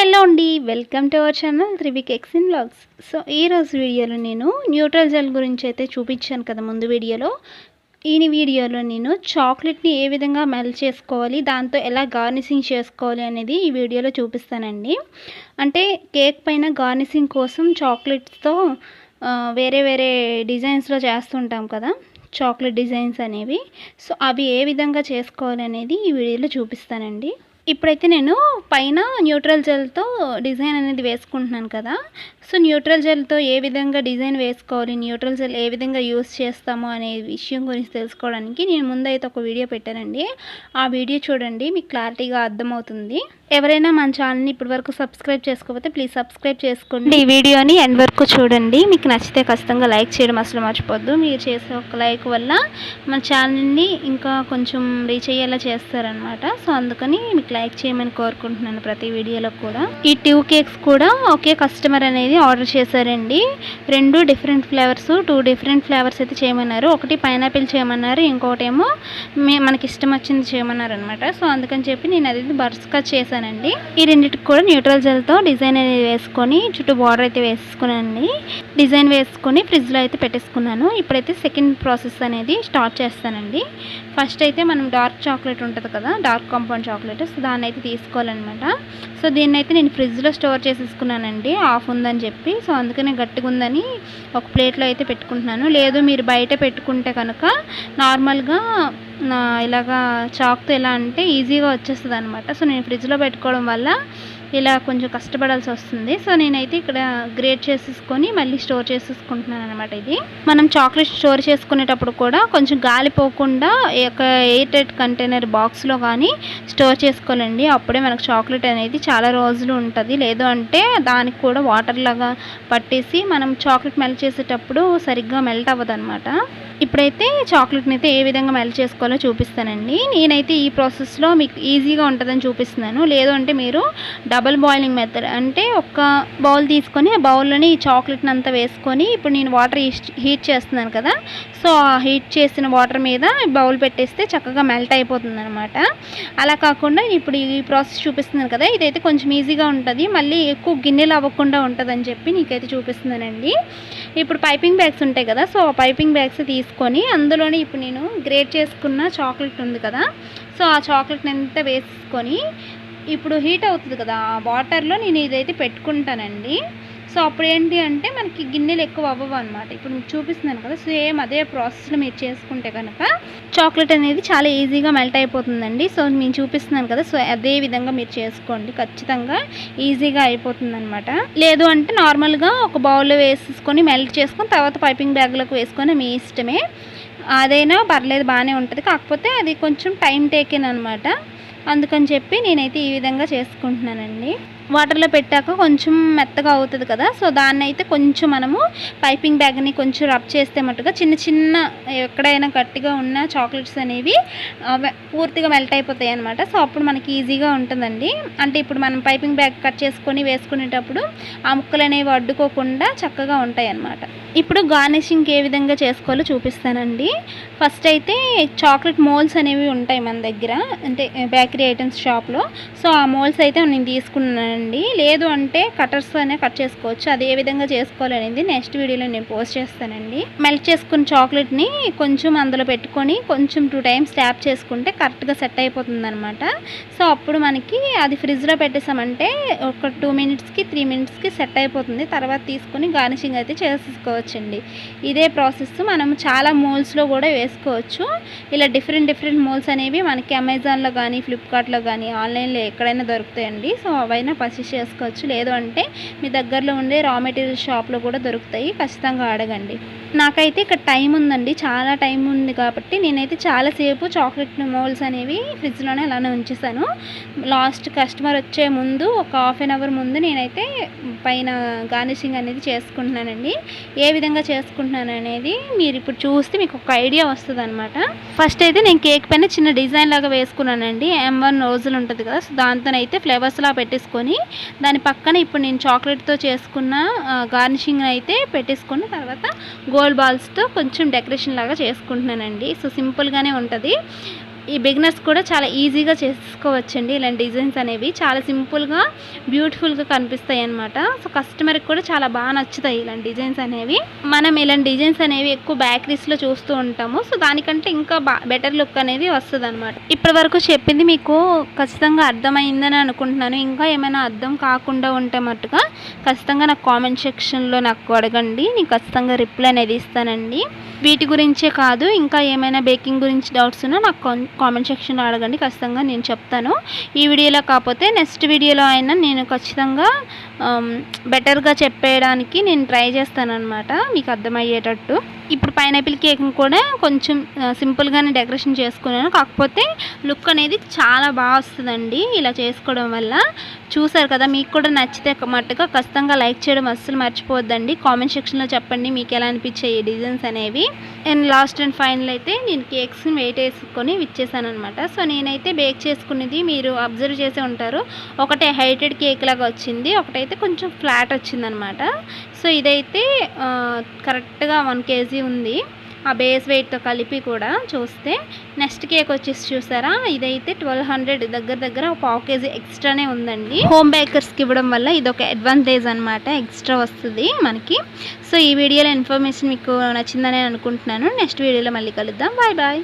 Hello అండి welcome to our channel త్రివిక్ ఎక్సిన్ బ్లాగ్స్ సో ఈరోజు వీడియోలో నేను న్యూట్రల్ జెల్ గురించి అయితే చూపించాను కదా ముందు వీడియోలో. ఈ వీడియోలో నేను చాక్లెట్ని ఏ విధంగా మెల్ట్ చేసుకోవాలి దాంతో ఎలా గార్నిషింగ్ చేసుకోవాలి అనేది ఈ వీడియోలో చూపిస్తానండి. అంటే కేక్ పైన గార్నిషింగ్ కోసం చాక్లెట్స్తో వేరే వేరే డిజైన్స్లో చేస్తుంటాం కదా చాక్లెట్ డిజైన్స్ అనేవి. సో అవి ఏ విధంగా చేసుకోవాలి అనేది ఈ వీడియోలో చూపిస్తానండి. ఇప్పుడైతే నేను పైన న్యూట్రల్ జెల్తో డిజైన్ అనేది వేసుకుంటున్నాను కదా. సో న్యూట్రల్ జెల్తో ఏ విధంగా డిజైన్ వేసుకోవాలి న్యూట్రల్ జెల్ ఏ విధంగా యూస్ చేస్తాము అనే విషయం గురించి తెలుసుకోవడానికి నేను ముందైతే ఒక వీడియో పెట్టానండి. ఆ వీడియో చూడండి మీకు క్లారిటీగా అర్థమవుతుంది. ఎవరైనా మన ఛానల్ని ఇప్పటి వరకు సబ్స్క్రైబ్ చేసుకోకపోతే ప్లీజ్ సబ్స్క్రైబ్ చేసుకోండి. ఈ వీడియోని ఎండ్ వరకు చూడండి. మీకు నచ్చితే ఖచ్చితంగా లైక్ చేయడం అసలు మర్చిపోద్దు. మీరు చేసే ఒక లైక్ వల్ల మన ఛానల్ని ఇంకా కొంచెం రీచ్ అయ్యేలా చేస్తారనమాట సో అందుకని మీకు లైక్ చేయమని కోరుకుంటున్నాను ప్రతి వీడియోలో కూడా. ఈ టూ కేక్స్ కూడా ఒకే కస్టమర్ అనేది ఆర్డర్ చేశారండి. రెండు different flavours two different flavours అయితే చేయమన్నారు. ఒకటి పైనాపిల్ చేయమన్నారు ఇంకోటేమో మే మనకి ఇష్టం వచ్చింది చేయమన్నారు అనమాట సో అందుకని చెప్పి నేను అది బర్స్కచ్ చేశానండి. ఈ రెండింటికి కూడా న్యూట్రల్ జెల్తో డిజైన్ అనేది వేసుకొని చుట్టూ బార్డర్ అయితే వేసుకున్నానండి. డిజైన్ వేసుకొని ఫ్రిడ్జ్లో అయితే పెట్టేసుకున్నాను. ఇప్పుడైతే సెకండ్ ప్రాసెస్ అనేది స్టార్ట్ చేస్తానండి. ఫస్ట్ అయితే మనం డార్క్ చాక్లెట్ ఉంటుంది కదా డార్క్ కాంపౌండ్ చాక్లెట్. సో దాన్ని అయితే తీసుకోవాలన్నమాట. సో దీన్ని అయితే నేను ఫ్రిడ్జ్లో స్టోర్ చేసేసుకున్నానండి. ఆఫ్ ఉందని చెప్పి సో అందుకనే గట్టిగా ఉందని ఒక ప్లేట్లో అయితే పెట్టుకుంటున్నాను. లేదు మీరు బయట పెట్టుకుంటే కనుక నార్మల్గా నా ఇలాగా చాక్తో ఎలా అంటే ఈజీగా వచ్చేస్తుంది అనమాట సో నేను ఫ్రిడ్జ్లో పెట్టుకోవడం వల్ల ఇలా కొంచెం కష్టపడాల్సి వస్తుంది. సో నేనైతే ఇక్కడ గ్రేట్ చేసేసుకొని మళ్ళీ స్టోర్ చేసేసుకుంటున్నాను అనమాట ఇది. మనం చాక్లెట్ స్టోర్ చేసుకునేటప్పుడు కూడా కొంచెం గాలి పోకుండా ఒక ఎయిర్ టైట్ కంటైనర్ బాక్స్లో కానీ స్టోర్ చేసుకోవాలండి. అప్పుడే మనకు చాక్లెట్ అనేది చాలా రోజులు ఉంటుంది. లేదు అంటే దానికి కూడా వాటర్ లాగా పట్టేసి మనం చాక్లెట్ మెల్ట్ చేసేటప్పుడు సరిగ్గా మెల్ట్ అవ్వదు ఇప్పుడైతే చాక్లెట్ని అయితే ఏ విధంగా మెల్ట్ చేసుకోవాలో చూపిస్తానండి. నేనైతే ఈ ప్రాసెస్లో మీకు ఈజీగా ఉంటుందని చూపిస్తున్నాను. లేదు అంటే మీరు డబల్ బాయిలింగ్ మెథడ్ అంటే ఒక బౌల్ తీసుకొని ఆ బౌల్లోని ఈ చాక్లెట్ని అంతా వేసుకొని ఇప్పుడు నేను వాటర్ హీట్ చేస్తున్నాను కదా సో ఆ హీట్ చేసిన వాటర్ మీద బౌల్ పెట్టేస్తే చక్కగా మెల్ట్ అయిపోతుంది అనమాట అలా కాకుండా ఇప్పుడు ఈ ప్రాసెస్ చూపిస్తున్నాను కదా ఇదైతే కొంచెం ఈజీగా ఉంటుంది. మళ్ళీ ఎక్కువ గిన్నెలు అవ్వకుండా ఉంటుందని చెప్పి నీకైతే చూపిస్తున్నానండి. ఇప్పుడు పైపింగ్ బ్యాగ్స్ ఉంటాయి కదా సో ఆ పైపింగ్ బ్యాగ్స్ తీసుకొని అందులోనే ఇప్పుడు నేను గ్రేట్ చేసుకున్న చాక్లెట్ ఉంది కదా సో ఆ చాక్లెట్ని అంతా వేసుకొని ఇప్పుడు హీట్ అవుతుంది కదా ఆ వాటర్లో నేను ఇదైతే పెట్టుకుంటానండి. సో అప్పుడు ఏంటి అంటే మనకి గిన్నెలు ఎక్కువ అవ్వవు అనమాట ఇప్పుడు మీకు చూపిస్తున్నాను కదా సేమ్ అదే ప్రాసెస్లో మీరు చేసుకుంటే కనుక చాక్లెట్ అనేది చాలా ఈజీగా మెల్ట్ అయిపోతుందండి. సో నేను చూపిస్తున్నాను కదా సో అదే విధంగా మీరు చేసుకోండి. ఖచ్చితంగా ఈజీగా అయిపోతుంది అనమాట లేదు అంటే నార్మల్గా ఒక బౌల్లో వేసేసుకొని మెల్ట్ చేసుకొని తర్వాత పైపింగ్ బ్యాగ్లోకి వేసుకొని మీ ఇష్టమే. అదైనా పర్లేదు బాగానే ఉంటుంది. కాకపోతే అది కొంచెం టైం టేకెన్ అనమాట అందుకని చెప్పి నేనైతే ఈ విధంగా చేసుకుంటున్నానండి. వాటర్లో పెట్టాక కొంచెం మెత్తగా అవుతుంది కదా. సో దాన్ని అయితే కొంచెం మనము పైపింగ్ బ్యాగ్ని కొంచెం రబ్ చేస్తే మట్టుగా చిన్న చిన్న ఎక్కడైనా గట్టిగా ఉన్న చాక్లెట్స్ అనేవి పూర్తిగా మెల్ట్ అయిపోతాయి అనమాట సో అప్పుడు మనకి ఈజీగా ఉంటుందండి. అంటే ఇప్పుడు మనం పైపింగ్ బ్యాగ్ కట్ చేసుకొని వేసుకునేటప్పుడు ఆ ముక్కలు అనేవి అడ్డుకోకుండా చక్కగా ఉంటాయి అన్నమాట. ఇప్పుడు గార్నిషింగ్ ఏ విధంగా చేసుకోవాలో చూపిస్తానండి. ఫస్ట్ అయితే చాక్లెట్ మోల్స్ అనేవి ఉంటాయి మన దగ్గర అంటే బేకరీ ఐటమ్స్ షాప్లో. సో ఆ మోల్స్ అయితే నేను తీసుకున్నాను తీసుకున్నానండి లేదు అంటే కటర్స్ అనే కట్ చేసుకోవచ్చు. అది ఏ విధంగా చేసుకోవాలనేది నెక్స్ట్ వీడియోలో నేను పోస్ట్ చేస్తానండి. మెల్ట్ చేసుకున్న చాక్లెట్ని కొంచెం అందులో పెట్టుకొని కొంచెం టూ టైమ్స్ ట్యాప్ చేసుకుంటే కరెక్ట్గా సెట్ అయిపోతుంది అనమాట సో అప్పుడు మనకి అది ఫ్రిడ్జ్లో పెట్టేసామంటే ఒక టూ మినిట్స్కి త్రీ మినిట్స్కి సెట్ అయిపోతుంది. తర్వాత తీసుకొని గార్నిషింగ్ అయితే చేసేసుకోవచ్చండి. ఇదే ప్రాసెస్ మనం చాలా మోల్స్లో కూడా వేసుకోవచ్చు. ఇలా డిఫరెంట్ డిఫరెంట్ మోల్స్ అనేవి మనకి అమెజాన్లో కానీ ఫ్లిప్కార్ట్లో కానీ ఆన్లైన్లో ఎక్కడైనా దొరుకుతాయండి. సో అవైనా పర్చేస్ చేసుకోవచ్చు. లేదు అంటే మీ దగ్గరలో ఉండే రా మెటీరియల్ షాప్లో కూడా దొరుకుతాయి. ఖచ్చితంగా అడగండి. నాకైతే ఇక్కడ టైం ఉందండి. చాలా టైం ఉంది కాబట్టి నేనైతే చాలాసేపు చాక్లెట్ మోల్స్ అనేవి ఫ్రిడ్జ్లోనే అలానే ఉంచేసాను. లాస్ట్ కస్టమర్ వచ్చే ముందు ఒక హాఫ్ అన్ అవర్ ముందు నేనైతే పైన గార్నిషింగ్ అనేది చేసుకుంటున్నానండి. ఏ విధంగా చేసుకుంటున్నాను అనేది మీరు ఇప్పుడు చూస్తే మీకు ఒక ఐడియా వస్తుంది అనమాట ఫస్ట్ అయితే నేను కేక్ పైన చిన్న డిజైన్ లాగా వేసుకున్నానండి. ఎం వన్ రోజులు ఉంటుంది కదా సో దాంతోనైతే ఫ్లేవర్స్లా పెట్టేసుకొని దాని పక్కన ఇప్పుడు నేను చాక్లెట్తో చేసుకున్న గార్నిషింగ్ అయితే పెట్టేసుకుని తర్వాత గోల్డ్ బాల్స్తో కొంచెం డెకరేషన్ లాగా చేసుకుంటున్నానండి. సో సింపుల్గానే ఉంటుంది. ఈ బిగినర్స్ కూడా చాలా ఈజీగా చేసుకోవచ్చండి. ఇలాంటి డిజైన్స్ అనేవి చాలా సింపుల్గా బ్యూటిఫుల్గా కనిపిస్తాయి అనమాట సో కస్టమర్కి కూడా చాలా బాగా నచ్చుతాయి ఇలాంటి డిజైన్స్ అనేవి. మనం ఇలాంటి డిజైన్స్ అనేవి ఎక్కువ బేకరీస్లో చూస్తూ ఉంటాము. సో దానికంటే ఇంకా బా బెటర్ లుక్ అనేది వస్తుంది అనమాట ఇప్పటి వరకు చెప్పింది మీకు ఖచ్చితంగా అర్థమైందని అనుకుంటున్నాను. ఇంకా ఏమైనా అర్థం కాకుండా ఉంటే మట్టుగా ఖచ్చితంగా నాకు కామెంట్ సెక్షన్లో నాకు అడగండి. నేను ఖచ్చితంగా రిప్లై అనేది ఇస్తానండి. వీటి గురించే కాదు ఇంకా ఏమైనా బేకింగ్ గురించి డౌట్స్ ఉన్నా నాకు కామెంట్ సెక్షన్లో అడగండి ఖచ్చితంగా నేను చెప్తాను. ఈ వీడియోలో కాకపోతే నెక్స్ట్ వీడియోలో అయినా నేను ఖచ్చితంగా బెటర్గా చెప్పేయడానికి నేను ట్రై చేస్తాను అనమాట మీకు అర్థమయ్యేటట్టు. ఇప్పుడు పైనాపిల్ కేక్ని కూడా కొంచెం సింపుల్గానే డెకరేషన్ చేసుకున్నాను. కాకపోతే లుక్ అనేది చాలా బాగా వస్తుందండి ఇలా చేసుకోవడం వల్ల. చూసారు కదా మీకు కూడా నచ్చితే మట్టుగా ఖచ్చితంగా లైక్ చేయడం అస్సలు మర్చిపోద్దండి కామెంట్ సెక్షన్లో చెప్పండి మీకు ఎలా అనిపించాయి ఈ డిజైన్స్ అనేవి. అండ్ లాస్ట్ అండ్ ఫైనల్ అయితే నేను కేక్స్ని వెయిట్ వేసుకొని ఇచ్చేసాను అనమాట సో నేనైతే బేక్ చేసుకునేది మీరు అబ్జర్వ్ చేసే ఉంటారు. ఒకటే హైటెడ్ కేక్ లాగా వచ్చింది. ఒకటైతే కొంచెం ఫ్లాట్ వచ్చిందనమాట సో ఇదైతే కరెక్ట్గా వన్ కేజీ ఉంది. ఆ బేస్ వెయిట్తో కలిపి కూడా చూస్తే. నెక్స్ట్ కేక్ వచ్చేసి చూసారా? ఇదైతే ట్వెల్వ్ హండ్రెడ్ దగ్గర దగ్గర ఒక పావు కేజీ ఎక్స్ట్రానే ఉందండి. హోమ్ బేకర్స్కి ఇవ్వడం వల్ల ఇది ఒక అడ్వాంటేజ్ అనమాట ఎక్స్ట్రా వస్తుంది మనకి. సో ఈ వీడియోలో ఇన్ఫర్మేషన్ మీకు నచ్చిందని అనుకుంటున్నాను. నెక్స్ట్ వీడియోలో మళ్ళీ కలుద్దాం. Bye bye.